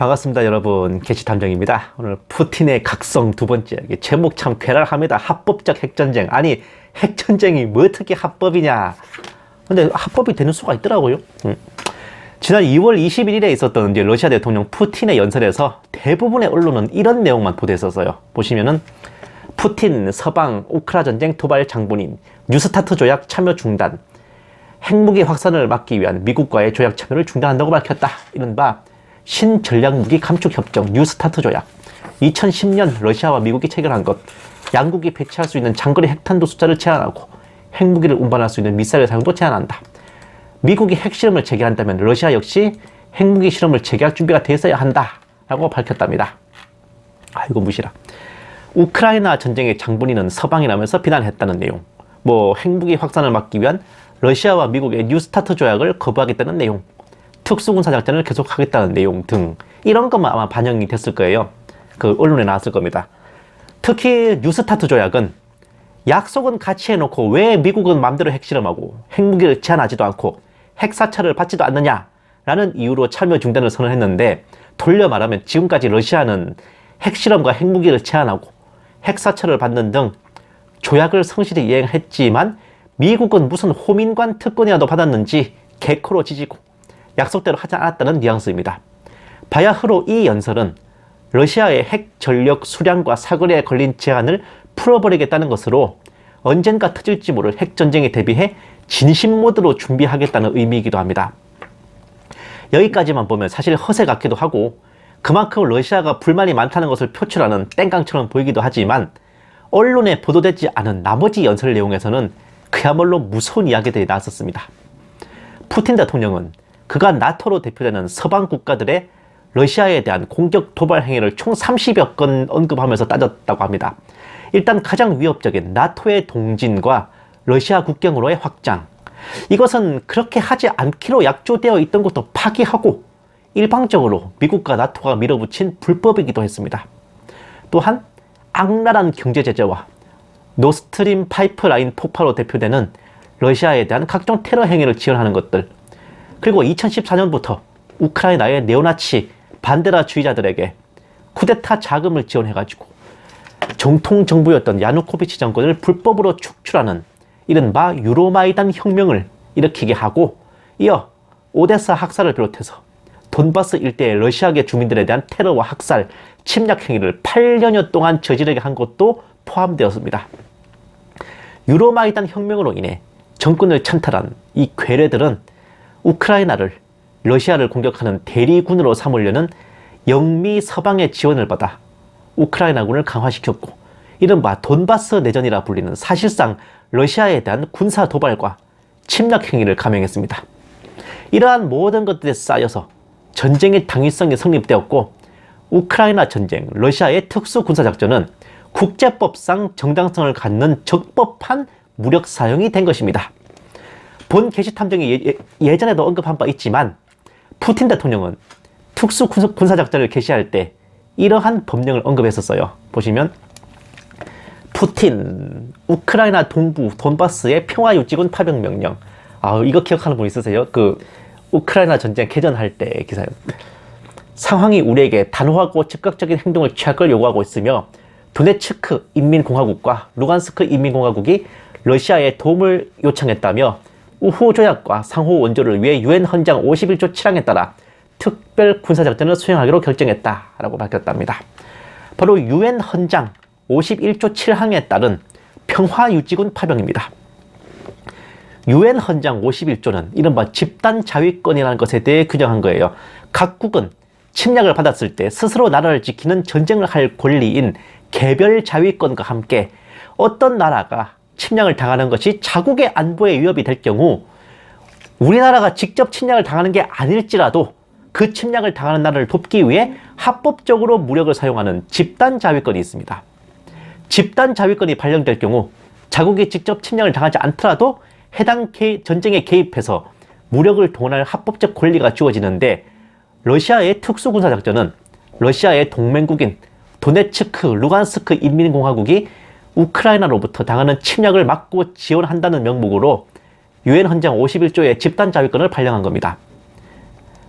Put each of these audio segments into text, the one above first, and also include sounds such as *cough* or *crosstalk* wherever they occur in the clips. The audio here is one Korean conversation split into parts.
반갑습니다 여러분. 게시탐정입니다. 오늘 푸틴의 각성 두 번째 제목 참 괴랄합니다. 합법적 핵전쟁. 아니 핵전쟁이 뭐 어떻게 합법이냐. 근데 합법이 되는 수가 있더라고요. 음. 지난 2월 21일에 있었던 이제 러시아 대통령 푸틴의 연설에서 대부분의 언론은 이런 내용만 보도했었어요. 보시면은 푸틴 서방 우크라 전쟁 도발 장본인 뉴스타트 조약 참여 중단 핵무기 확산을 막기 위한 미국과의 조약 참여를 중단한다고 밝혔다. 이른바 신전략무기 감축 협정 뉴스타트 조약 2010년 러시아와 미국이 체결한 것 양국이 배치할 수 있는 장거리 핵탄두 숫자를 제한하고 핵무기를 운반할 수 있는 미사일 사용도 제한한다. 미국이 핵실험을 재개한다면 러시아 역시 핵무기 실험을 재개할 준비가 돼 있어야 한다. 라고 밝혔답니다. 아이고 무시라. 우크라이나 전쟁의 장본인은 서방이라면서 비난했다는 내용. 뭐 핵무기 확산을 막기 위한 러시아와 미국의 뉴스타트 조약을 거부하겠다는 내용. 특수군사 작전을 계속하겠다는 내용 등 이런 것만 아마 반영이 됐을 거예요. 그 언론에 나왔을 겁니다. 특히 뉴스타트 조약은 약속은 같이 해놓고 왜 미국은 마음대로 핵실험하고 핵무기를 제한하지도 않고 핵사찰을 받지도 않느냐라는 이유로 참여 중단을 선언했는데 돌려 말하면 지금까지 러시아는 핵실험과 핵무기를 제한하고 핵사찰을 받는 등 조약을 성실히 이행했지만 미국은 무슨 호민관 특권이라도 받았는지 개코로 지지고 약속대로 하지 않았다는 뉘앙스입니다. 바야흐로 이 연설은 러시아의 핵 전력 수량과 사거리에 걸린 제한을 풀어버리겠다는 것으로 언젠가 터질지 모를 핵전쟁에 대비해 진심 모드로 준비하겠다는 의미이기도 합니다. 여기까지만 보면 사실 허세 같기도 하고 그만큼 러시아가 불만이 많다는 것을 표출하는 땡깡처럼 보이기도 하지만 언론에 보도되지 않은 나머지 연설 내용에서는 그야말로 무서운 이야기들이 나왔었습니다. 푸틴 대통령은 그가 나토로 대표되는 서방 국가들의 러시아에 대한 공격 도발 행위를 총 30여 건 언급하면서 따졌다고 합니다. 일단 가장 위협적인 나토의 동진과 러시아 국경으로의 확장. 이것은 그렇게 하지 않기로 약조되어 있던 것도 파기하고 일방적으로 미국과 나토가 밀어붙인 불법이기도 했습니다. 또한 악랄한 경제 제재와 노스트림 파이프라인 폭파로 대표되는 러시아에 대한 각종 테러 행위를 지원하는 것들 그리고 2014년부터 우크라이나의 네오나치 반데라 주의자들에게 쿠데타 자금을 지원해가지고 정통 정부였던 야누코비치 정권을 불법으로 축출하는 이른바 유로마이단 혁명을 일으키게 하고 이어 오데사 학살을 비롯해서 돈바스 일대의 러시아계 주민들에 대한 테러와 학살, 침략 행위를 8년여 동안 저지르게 한 것도 포함되었습니다. 유로마이단 혁명으로 인해 정권을 찬탈한 이 괴뢰들은 우크라이나를 러시아를 공격하는 대리군으로 삼으려는 영미 서방의 지원을 받아 우크라이나군을 강화시켰고 이른바 돈바스 내전이라 불리는 사실상 러시아에 대한 군사 도발과 침략 행위를 감행했습니다. 이러한 모든 것들에 쌓여서 전쟁의 당위성이 성립되었고 우크라이나 전쟁, 러시아의 특수 군사작전은 국제법상 정당성을 갖는 적법한 무력 사용이 된 것입니다. 본 게시 탐정이 예, 전에도 언급한 바 있지만 푸틴 대통령은 특수 군사 작전을 개시할 때 이러한 법령을 언급했었어요. 보시면 푸틴 우크라이나 동부 돈바스의 평화 유지군 파병 명령. 아 이거 기억하는 분 있으세요? 그 우크라이나 전쟁 개전할 때 기사요. 상황이 우리에게 단호하고 즉각적인 행동을 취할 걸 요구하고 있으며 도네츠크 인민공화국과 루간스크 인민공화국이 러시아에 도움을 요청했다며 우호 조약과 상호 원조를 위해 유엔 헌장 51조 7항에 따라 특별 군사작전을 수행하기로 결정했다라고 밝혔답니다. 바로 유엔 헌장 51조 7항에 따른 평화유지군 파병입니다. 유엔 헌장 51조는 이른바 집단 자위권이라는 것에 대해 규정한 거예요. 각국은 침략을 받았을 때 스스로 나라를 지키는 전쟁을 할 권리인 개별 자위권과 함께 어떤 나라가 침략을 당하는 것이 자국의 안보에 위협이 될 경우 우리나라가 직접 침략을 당하는 게 아닐지라도 그 침략을 당하는 나라를 돕기 위해 합법적으로 무력을 사용하는 집단 자위권이 있습니다. 집단 자위권이 발령될 경우 자국이 직접 침략을 당하지 않더라도 해당 전쟁에 개입해서 무력을 동원할 합법적 권리가 주어지는데 러시아의 특수군사작전은 러시아의 동맹국인 도네츠크, 루간스크 인민공화국이 우크라이나로부터 당하는 침략을 막고 지원한다는 명목으로 유엔 헌장 51조의 집단 자위권을 발령한 겁니다.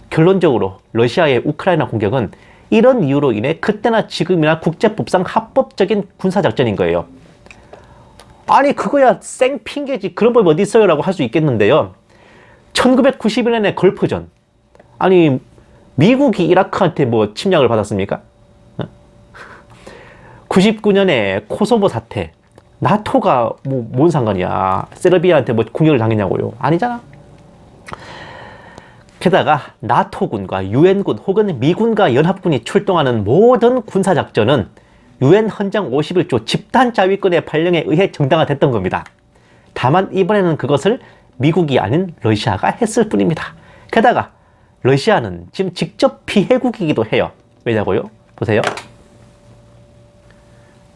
결론적으로 러시아의 우크라이나 공격은 이런 이유로 인해 그때나 지금이나 국제법상 합법적인 군사작전인 거예요. 아니 그거야 생 핑계지 그런 법이 어디 있어요 라고 할 수 있겠는데요 1991년에 걸프전 아니 미국이 이라크한테 뭐 침략을 받았습니까? 99년에 코소보 사태 나토가 뭐 뭔 상관이야 세르비아한테 뭐 공격을 당했냐고요 아니잖아 게다가 나토군과 유엔군 혹은 미군과 연합군이 출동하는 모든 군사작전은 유엔 헌장 51조 집단 자위권의 발령에 의해 정당화됐던 겁니다. 다만 이번에는 그것을 미국이 아닌 러시아가 했을 뿐입니다. 게다가 러시아는 지금 직접 피해국이기도 해요. 왜냐고요? 보세요.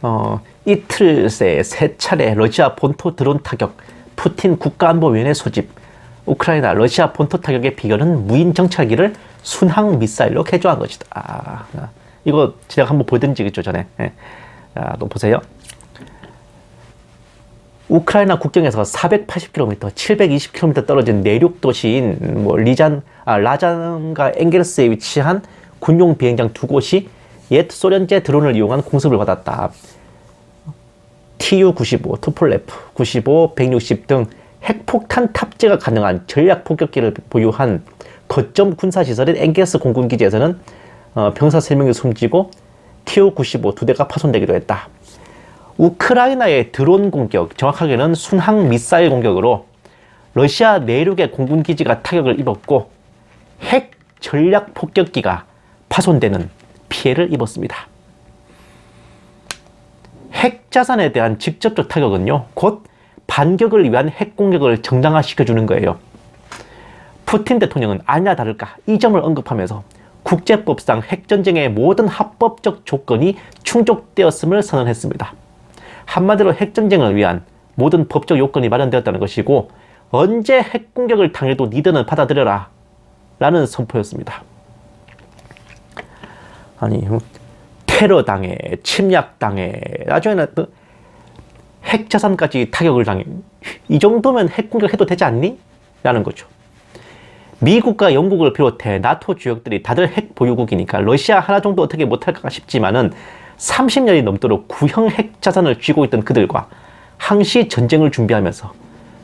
어, 이틀 새세 차례 러시아 본토 드론 타격, 푸틴 국가안보위원회 소집, 우크라이나 러시아 본토 타격의 비결은 무인 정찰기를 순항 미사일로 개조한 것이다. 아, 이거 제가 한번 보여드린 적 있죠 전에. 예. 자, 또 보세요. 우크라이나 국경에서 480km, 720km 떨어진 내륙 도시인 뭐 리잔, 아, 라잔과 엥게르스에 위치한 군용 비행장 두 곳이 옛 소련제 드론을 이용한 공습을 받았다. TU-95, 투폴레프, 95, 160 등 핵폭탄 탑재가 가능한 전략 폭격기를 보유한 거점 군사시설인 엥게르스 공군기지에서는 어, 병사 3명이 숨지고 TU-95 두 대가 파손되기도 했다. 우크라이나의 드론 공격, 정확하게는 순항 미사일 공격으로 러시아 내륙의 공군기지가 타격을 입었고 핵 전략 폭격기가 파손되는 피해를 입었습니다. 핵 자산에 대한 직접적 타격은요, 곧 반격을 위한 핵 공격을 정당화시켜주는 거예요. 푸틴 대통령은 아냐 다를까 이 점을 언급하면서 국제법상 핵전쟁의 모든 합법적 조건이 충족되었음을 선언했습니다. 한마디로 핵전쟁을 위한 모든 법적 요건이 마련되었다는 것이고 언제 핵공격을 당해도 니들은 받아들여라 라는 선포였습니다. 아니 테러 당해 침략 당해 나중에는 또 핵자산까지 타격을 당해 이 정도면 핵 공격해도 되지 않니? 라는 거죠. 미국과 영국을 비롯해 나토 주역들이 다들 핵 보유국이니까 러시아 하나 정도 어떻게 못할까 싶지만은 30년이 넘도록 구형 핵 자산을 쥐고 있던 그들과 항시 전쟁을 준비하면서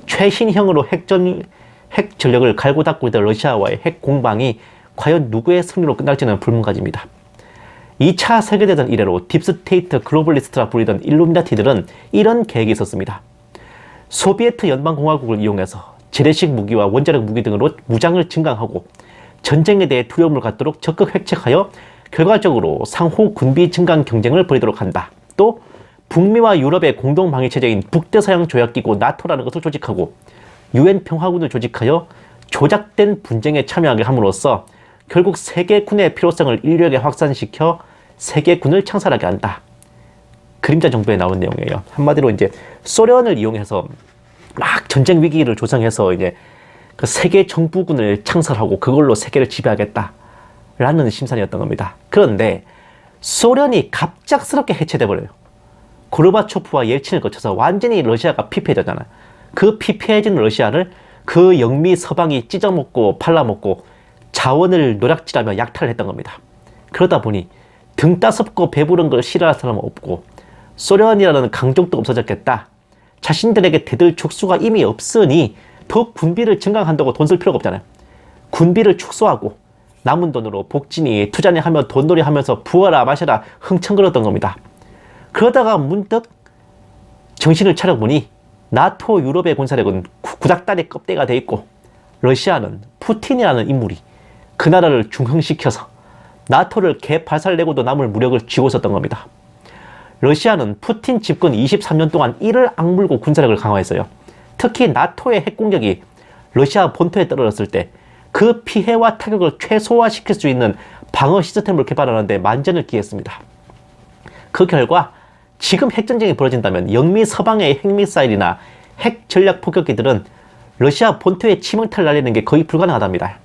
최신형으로 핵전, 핵 전력을 갈고 닦고 있던 러시아와의 핵 공방이 과연 누구의 승리로 끝날지는 불문가집니다. 2차 세계대전 이래로 딥스테이트 글로벌리스트라 불리던 일루미나티들은 이런 계획이 있었습니다. 소비에트 연방공화국을 이용해서 재래식 무기와 원자력 무기 등으로 무장을 증강하고 전쟁에 대해 두려움을 갖도록 적극 획책하여 결과적으로 상호 군비 증강 경쟁을 벌이도록 한다. 또 북미와 유럽의 공동 방위 체제인 북대서양 조약기구 나토라는 것을 조직하고 유엔 평화군을 조직하여 조작된 분쟁에 참여하게 함으로써 결국 세계군의 필요성을 인류에게 확산시켜 세계군을 창설하게 한다. 그림자 정부에 나온 내용이에요. 한마디로 이제 소련을 이용해서 막 전쟁 위기를 조성해서 이제 그 세계 정부군을 창설하고 그걸로 세계를 지배하겠다. 라는 심산이었던 겁니다. 그런데 소련이 갑작스럽게 해체돼 버려요. 고르바초프와 옐친을 거쳐서 완전히 러시아가 피폐해졌잖아요. 그 피폐해진 러시아를 그 영미 서방이 찢어먹고 팔라먹고 자원을 노략질하며 약탈을 했던 겁니다. 그러다 보니 등 따섭고 배부른 걸 싫어할 사람은 없고 소련이라는 강족도 없어졌겠다. 자신들에게 대들 족수가 이미 없으니 더 군비를 증강한다고 돈 쓸 필요가 없잖아요. 군비를 축소하고 남은 돈으로 복진이 투자니 하며 돈놀이 하면서 부어라 마셔라 흥청거렸던 겁니다. 그러다가 문득 정신을 차려보니 나토 유럽의 군사력은 구닥다리 껍데가 돼 있고 러시아는 푸틴이라는 인물이 그 나라를 중흥시켜서 나토를 개발살내고도 남을 무력을 쥐고 있었던 겁니다. 러시아는 푸틴 집권 23년 동안 이를 악물고 군사력을 강화했어요. 특히 나토의 핵 공격이 러시아 본토에 떨어졌을 때 그 피해와 타격을 최소화시킬 수 있는 방어 시스템을 개발하는데 만전을 기했습니다. 그 결과 지금 핵전쟁이 벌어진다면 영미 서방의 핵미사일이나 핵 전략 폭격기들은 러시아 본토에 치명타를 날리는 게 거의 불가능하답니다.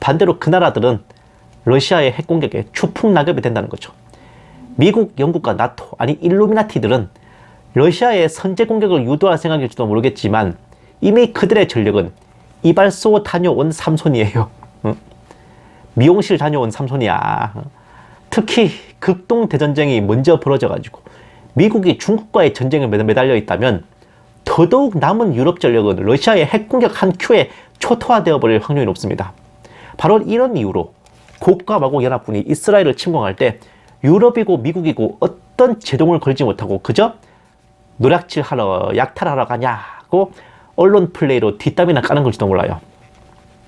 반대로 그 나라들은 러시아의 핵 공격에 추풍 낙엽이 된다는 거죠. 미국, 영국과 나토, 아니 일루미나티들은 러시아의 선제 공격을 유도할 생각일지도 모르겠지만 이미 그들의 전력은 이발소 다녀온 삼손이에요. 응? 미용실 다녀온 삼손이야. 특히 극동 대전쟁이 먼저 벌어져가지고 미국이 중국과의 전쟁에 매- 매달려 있다면 더더욱 남은 유럽 전력은 러시아의 핵 공격 한 큐에 초토화되어 버릴 확률이 높습니다. 바로 이런 이유로 고과 마곡 연합군이 이스라엘을 침공할 때 유럽이고 미국이고 어떤 제동을 걸지 못하고 그저 노략질하러 약탈하러 가냐고 언론 플레이로 뒷담이나 까는 걸지도 몰라요.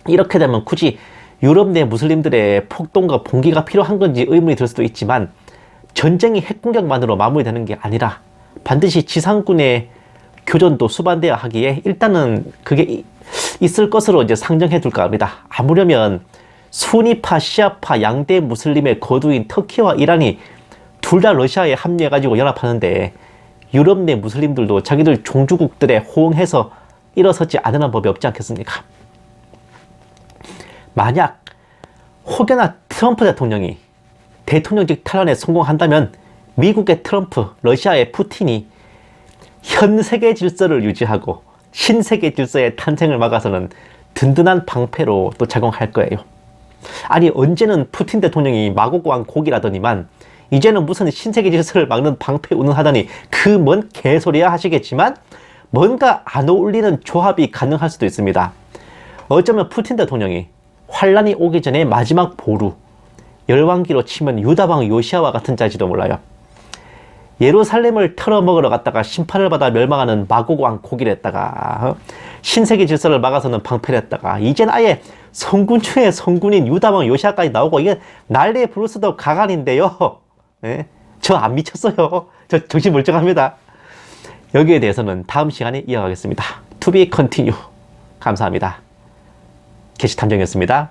이렇게 되면 굳이 유럽 내 무슬림들의 폭동과 봉기가 필요한 건지 의문이 들 수도 있지만 전쟁이 핵공격만으로 마무리되는 게 아니라 반드시 지상군의 교전도 수반돼야 하기에 일단은 그게 이- 있을 것으로 이제 상정해 둘까 합니다. 아무려면 수니파, 시아파 양대 무슬림의 거두인 터키와 이란이 둘 다 러시아에 합류해가지고 연합하는데 유럽 내 무슬림들도 자기들 종주국들에 호응해서 일어서지 않으는 법이 없지 않겠습니까? 만약 혹여나 트럼프 대통령이 대통령직 탈환에 성공한다면 미국의 트럼프, 러시아의 푸틴이 현 세계 질서를 유지하고 신세계 질서의 탄생을 막아서는 든든한 방패로 또 작용할 거예요. 아니 언제는 푸틴 대통령이 마곡왕 곡이라더니만 이제는 무슨 신세계 질서를 막는 방패 운운하더니 그 뭔 개소리야 하시겠지만 뭔가 안 어울리는 조합이 가능할 수도 있습니다. 어쩌면 푸틴 대통령이 환란이 오기 전에 마지막 보루 열왕기로 치면 유다왕 요시아와 같은 자지도 몰라요. 예루살렘을 털어먹으러 갔다가 심판을 받아 멸망하는 마곡왕 고기랬다가 어? 신세계 질서를 막아서는 방패를 했다가 이젠 아예 성군 중에 성군인 유다왕 요시아까지 나오고 이게 난리의 브루스도 가관인데요. *laughs* 예? 저 안 미쳤어요. 저 정신 멀쩡합니다. 여기에 대해서는 다음 시간에 이어가겠습니다. To be continue. 감사합니다. 게시탐정이었습니다.